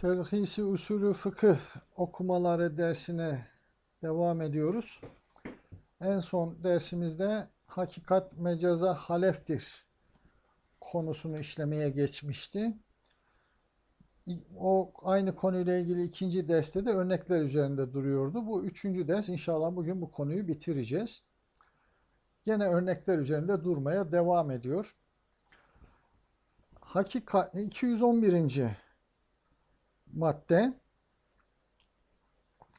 Telhisi usulü fıkıh okumaları dersine devam ediyoruz. En son dersimizde hakikat mecaza haleftir konusunu işlemeye geçmişti. O aynı konuyla ilgili ikinci derste de örnekler üzerinde duruyordu. Bu üçüncü ders inşallah bugün bu konuyu bitireceğiz. Gene örnekler üzerinde durmaya devam ediyor. Hakikat 211 madde.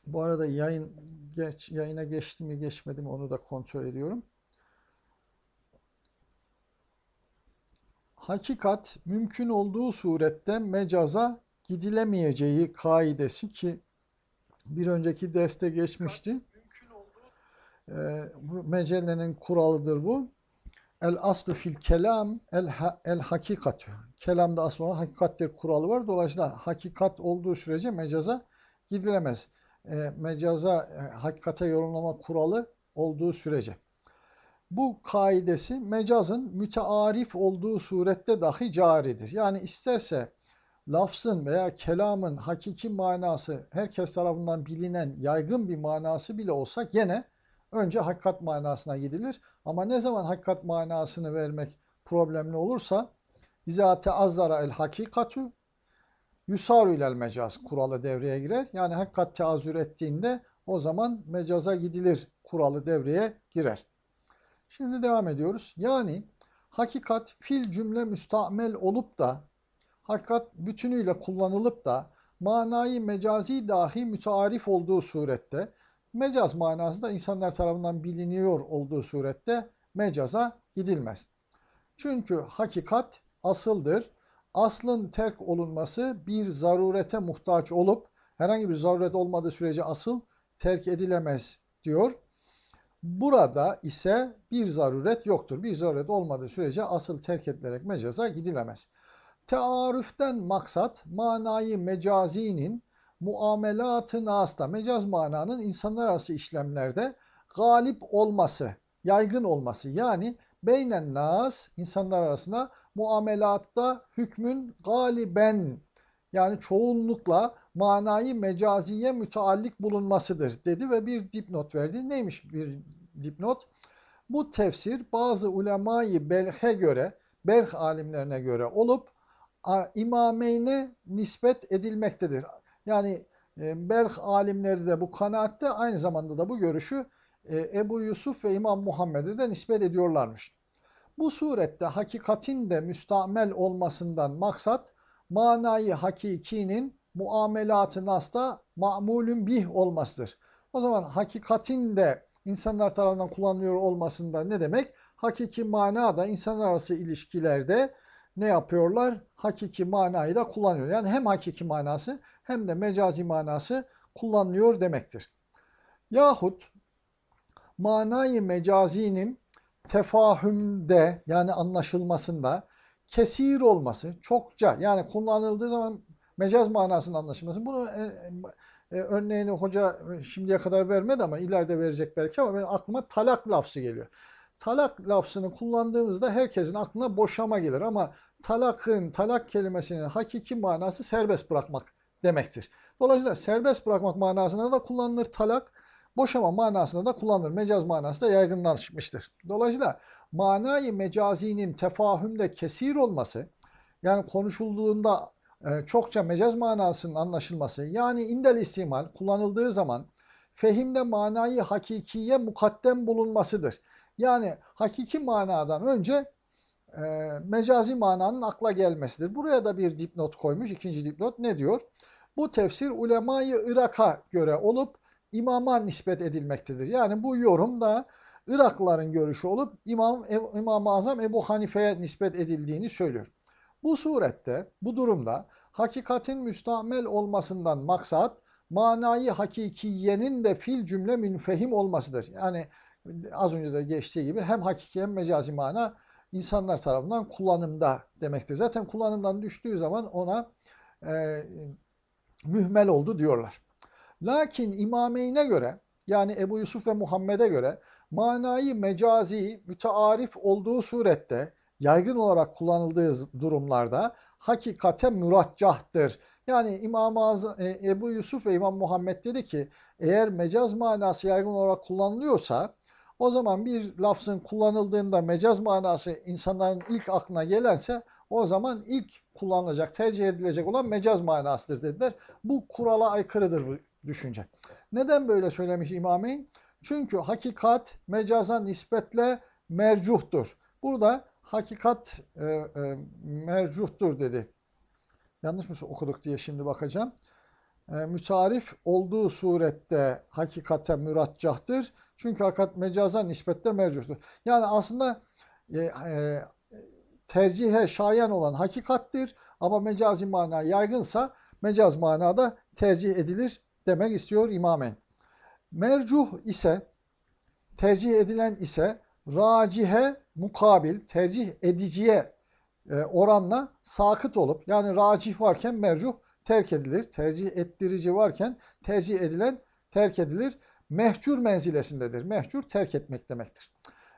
Bu arada yayın geç, yayına geçti mi geçmedi mi onu da kontrol ediyorum. Hakikat mümkün olduğu surette mecaza gidilemeyeceği kaidesi ki bir önceki derste geçmişti. Ee, bu mecellenin kuralıdır bu. El aslu fil kelam el, ha, el hakikat. Kelamda asıl olan hakikattir kuralı var. Dolayısıyla hakikat olduğu sürece mecaza gidilemez. E, mecaza e, hakikate yorumlama kuralı olduğu sürece. Bu kaidesi mecazın mütearif olduğu surette dahi caridir. Yani isterse lafzın veya kelamın hakiki manası herkes tarafından bilinen yaygın bir manası bile olsa gene önce hakikat manasına gidilir. Ama ne zaman hakikat manasını vermek problemli olursa izate azzara el hakikatu yusaru ilel mecaz kuralı devreye girer. Yani hakikat teazür ettiğinde o zaman mecaza gidilir kuralı devreye girer. Şimdi devam ediyoruz. Yani hakikat fil cümle müstamel olup da hakikat bütünüyle kullanılıp da manayı mecazi dahi mütearif olduğu surette Mecaz manası da insanlar tarafından biliniyor olduğu surette mecaza gidilmez. Çünkü hakikat asıldır. Aslın terk olunması bir zarurete muhtaç olup herhangi bir zaruret olmadığı sürece asıl terk edilemez diyor. Burada ise bir zaruret yoktur. Bir zaruret olmadığı sürece asıl terk edilerek mecaza gidilemez. Tearüften maksat manayı mecazinin muamelatı nasta mecaz mananın insanlar arası işlemlerde galip olması, yaygın olması. Yani beynen nas insanlar arasında muamelatta hükmün galiben yani çoğunlukla manayı mecaziye müteallik bulunmasıdır dedi ve bir dipnot verdi. Neymiş bir dipnot? Bu tefsir bazı ulemayı belhe göre, belh alimlerine göre olup imameyne nispet edilmektedir. Yani e, Belh alimleri de bu kanaatte aynı zamanda da bu görüşü e, Ebu Yusuf ve İmam Muhammed'e de nispet ediyorlarmış. Bu surette hakikatin de müstamel olmasından maksat manayı hakikinin muamelatı nasta ma'mulün bih olmasıdır. O zaman hakikatin de insanlar tarafından kullanılıyor olmasında ne demek? Hakiki mana da insanlar arası ilişkilerde ne yapıyorlar? Hakiki manayı da kullanıyor. Yani hem hakiki manası hem de mecazi manası kullanılıyor demektir. Yahut manayı mecazinin tefahümde yani anlaşılmasında kesir olması, çokça yani kullanıldığı zaman mecaz manasının anlaşılması. Bunu e, e, örneğini hoca şimdiye kadar vermedi ama ileride verecek belki ama benim aklıma talak lafzı geliyor talak lafzını kullandığımızda herkesin aklına boşama gelir ama talakın, talak kelimesinin hakiki manası serbest bırakmak demektir. Dolayısıyla serbest bırakmak manasına da kullanılır talak, boşama manasında da kullanılır. Mecaz manası da yaygınlaşmıştır. Dolayısıyla manayı mecazinin tefahümde kesir olması, yani konuşulduğunda e, çokça mecaz manasının anlaşılması, yani indel istimal kullanıldığı zaman fehimde manayı hakikiye mukaddem bulunmasıdır. Yani hakiki manadan önce e, mecazi mananın akla gelmesidir. Buraya da bir dipnot koymuş. İkinci dipnot ne diyor? Bu tefsir ulemayı Irak'a göre olup imama nispet edilmektedir. Yani bu yorum da Iraklıların görüşü olup İmam, İmam-ı Azam Ebu Hanife'ye nispet edildiğini söylüyor. Bu surette, bu durumda hakikatin müstamel olmasından maksat manayı hakikiyenin de fil cümle münfehim olmasıdır. Yani az önce de geçtiği gibi hem hakiki hem mecazi mana insanlar tarafından kullanımda demektir. Zaten kullanımdan düştüğü zaman ona e, mühmel oldu diyorlar. Lakin imameyne göre yani Ebu Yusuf ve Muhammed'e göre manayı mecazi, mütearif olduğu surette yaygın olarak kullanıldığı durumlarda hakikate müraccahtır. Yani İmam Azam, e, Ebu Yusuf ve İmam Muhammed dedi ki eğer mecaz manası yaygın olarak kullanılıyorsa o zaman bir lafzın kullanıldığında mecaz manası insanların ilk aklına gelense o zaman ilk kullanılacak, tercih edilecek olan mecaz manasıdır dediler. Bu kurala aykırıdır bu düşünce. Neden böyle söylemiş İmameyn? Çünkü hakikat mecaza nispetle mercuhtur. Burada hakikat e, e, mercuhtur dedi. Yanlış mı okuduk diye şimdi bakacağım. E, mütarif olduğu surette hakikate müraccahtır. Çünkü hakikat mecaza nispetle mercuhtur. Yani aslında e, e, tercihe şayan olan hakikattir ama mecazi mana yaygınsa mecaz manada tercih edilir demek istiyor imamen. Mercuh ise tercih edilen ise racihe mukabil tercih ediciye e, oranla sakıt olup yani racih varken mercuh terk edilir. Tercih ettirici varken tercih edilen terk edilir. Mehcur menzilesindedir. Mehcur terk etmek demektir.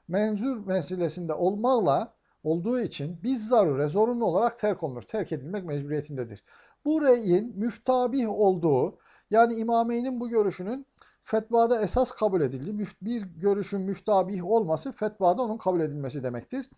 Menzur menzilesinde olmakla olduğu için biz zarure zorunlu olarak terk olunur. Terk edilmek mecburiyetindedir. Bu reyin müftabih olduğu yani İmameyn'in bu görüşünün fetvada esas kabul edildiği bir görüşün müftabih olması fetvada onun kabul edilmesi demektir.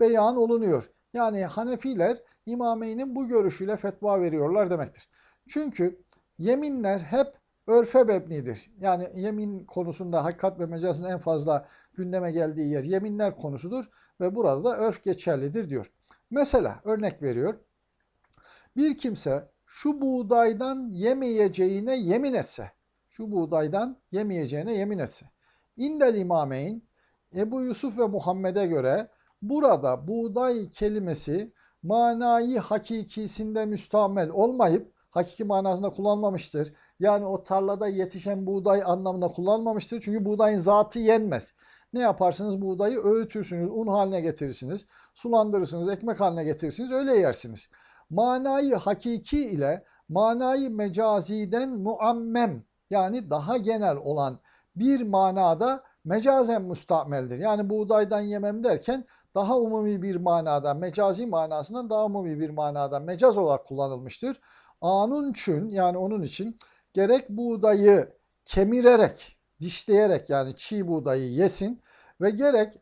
Beyan olunuyor. Yani Hanefiler İmameyn'in bu görüşüyle fetva veriyorlar demektir. Çünkü yeminler hep örfe mebnidir. Yani yemin konusunda hakikat ve mecazın en fazla gündeme geldiği yer yeminler konusudur ve burada da örf geçerlidir diyor. Mesela örnek veriyor. Bir kimse şu buğdaydan yemeyeceğine yemin etse, şu buğdaydan yemeyeceğine yemin etse. İndel imameyn Ebu Yusuf ve Muhammed'e göre burada buğday kelimesi manayı hakikisinde müstamel olmayıp hakiki manasında kullanmamıştır. Yani o tarlada yetişen buğday anlamında kullanmamıştır. Çünkü buğdayın zatı yenmez. Ne yaparsınız? Buğdayı öğütürsünüz, un haline getirirsiniz, sulandırırsınız, ekmek haline getirirsiniz, öyle yersiniz. Manayı hakiki ile manayı mecaziden muammem yani daha genel olan bir manada mecazen müstameldir. Yani buğdaydan yemem derken daha umumi bir manada, mecazi manasından daha umumi bir manada mecaz olarak kullanılmıştır. Anun çün yani onun için gerek buğdayı kemirerek, dişleyerek yani çiğ buğdayı yesin ve gerek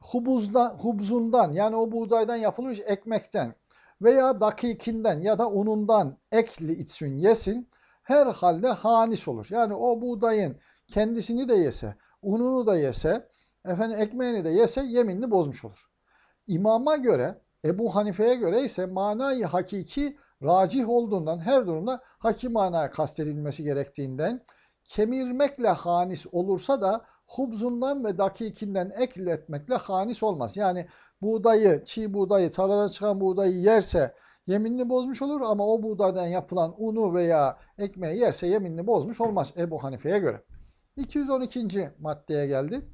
hubuzdan, hubzundan yani o buğdaydan yapılmış ekmekten veya dakikinden ya da unundan ekli içsin yesin her halde hanis olur. Yani o buğdayın kendisini de yese, ununu da yese, efendim ekmeğini de yese yeminini bozmuş olur. İmama göre, Ebu Hanife'ye göre ise manayı hakiki racih olduğundan her durumda haki manaya kastedilmesi gerektiğinden kemirmekle hanis olursa da hubzundan ve dakikinden ekletmekle hanis olmaz. Yani buğdayı, çiğ buğdayı, tarladan çıkan buğdayı yerse yeminini bozmuş olur ama o buğdaydan yapılan unu veya ekmeği yerse yeminini bozmuş olmaz Ebu Hanife'ye göre. 212. maddeye geldi.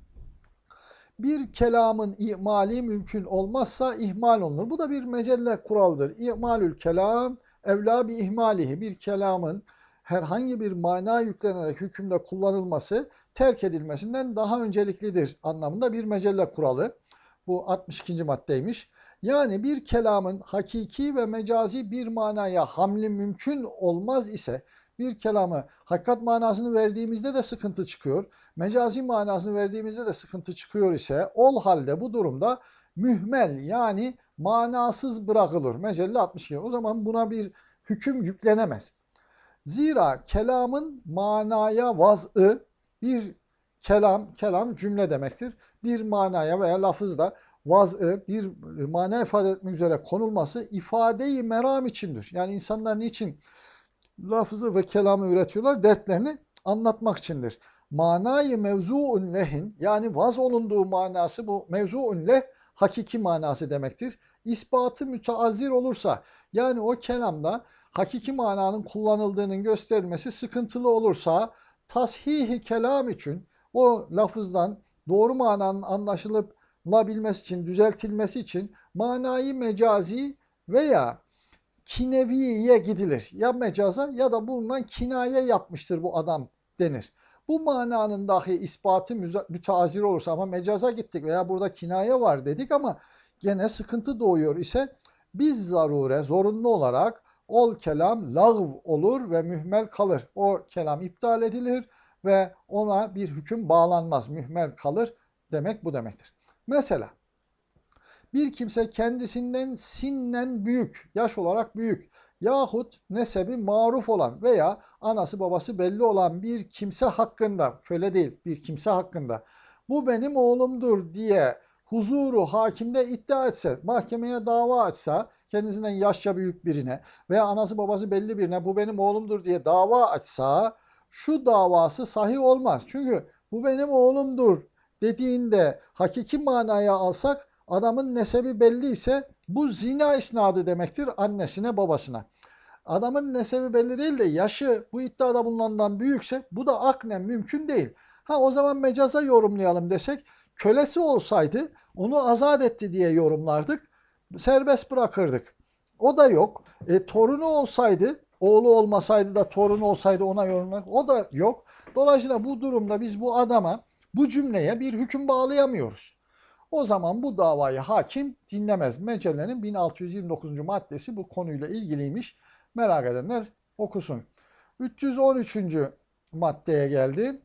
Bir kelamın ihmali mümkün olmazsa ihmal olunur. Bu da bir mecelle kuraldır. İhmalül kelam evla bi ihmalihi. Bir kelamın herhangi bir mana yüklenerek hükümde kullanılması terk edilmesinden daha önceliklidir anlamında bir mecelle kuralı. Bu 62. maddeymiş. Yani bir kelamın hakiki ve mecazi bir manaya hamli mümkün olmaz ise bir kelamı hakikat manasını verdiğimizde de sıkıntı çıkıyor. Mecazi manasını verdiğimizde de sıkıntı çıkıyor ise ol halde bu durumda mühmel yani manasız bırakılır. Mecelle 62. O zaman buna bir hüküm yüklenemez. Zira kelamın manaya vaz'ı bir kelam, kelam cümle demektir. Bir manaya veya lafızda vaz'ı bir mana ifade etmek üzere konulması ifadeyi meram içindir. Yani insanlar niçin lafızı ve kelamı üretiyorlar? Dertlerini anlatmak içindir. Manayı mevzuun lehin yani vaz olunduğu manası bu mevzuun leh hakiki manası demektir. İspatı müteazzir olursa yani o kelamda hakiki mananın kullanıldığının gösterilmesi sıkıntılı olursa tashihi kelam için o lafızdan doğru mananın anlaşılıp labilmesi için, düzeltilmesi için manayı mecazi veya kineviye gidilir. Ya mecaza ya da bundan kinaye yapmıştır bu adam denir. Bu mananın dahi ispatı müteazir olursa ama mecaza gittik veya burada kinaye var dedik ama gene sıkıntı doğuyor ise biz zarure zorunlu olarak ol kelam lağv olur ve mühmel kalır. O kelam iptal edilir ve ona bir hüküm bağlanmaz. Mühmel kalır demek bu demektir. Mesela bir kimse kendisinden sinnen büyük, yaş olarak büyük yahut nesebi maruf olan veya anası babası belli olan bir kimse hakkında, köle değil bir kimse hakkında bu benim oğlumdur diye huzuru hakimde iddia etse, mahkemeye dava açsa, kendisinden yaşça büyük birine veya anası babası belli birine bu benim oğlumdur diye dava açsa şu davası sahih olmaz. Çünkü bu benim oğlumdur dediğinde hakiki manaya alsak adamın nesebi belli ise bu zina isnadı demektir annesine babasına. Adamın nesebi belli değil de yaşı bu iddiada bulunandan büyükse bu da aknen mümkün değil. Ha o zaman mecaza yorumlayalım desek kölesi olsaydı onu azat etti diye yorumlardık. Serbest bırakırdık. O da yok. E, torunu olsaydı, oğlu olmasaydı da torunu olsaydı ona yorumlar. O da yok. Dolayısıyla bu durumda biz bu adama bu cümleye bir hüküm bağlayamıyoruz. O zaman bu davayı hakim dinlemez. Mecellenin 1629. maddesi bu konuyla ilgiliymiş. Merak edenler okusun. 313. maddeye geldi.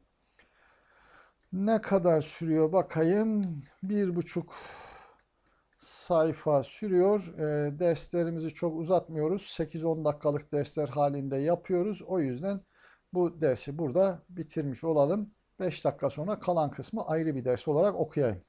Ne kadar sürüyor bakayım. Bir buçuk sayfa sürüyor. E, derslerimizi çok uzatmıyoruz. 8-10 dakikalık dersler halinde yapıyoruz. O yüzden bu dersi burada bitirmiş olalım. 5 dakika sonra kalan kısmı ayrı bir ders olarak okuyayım.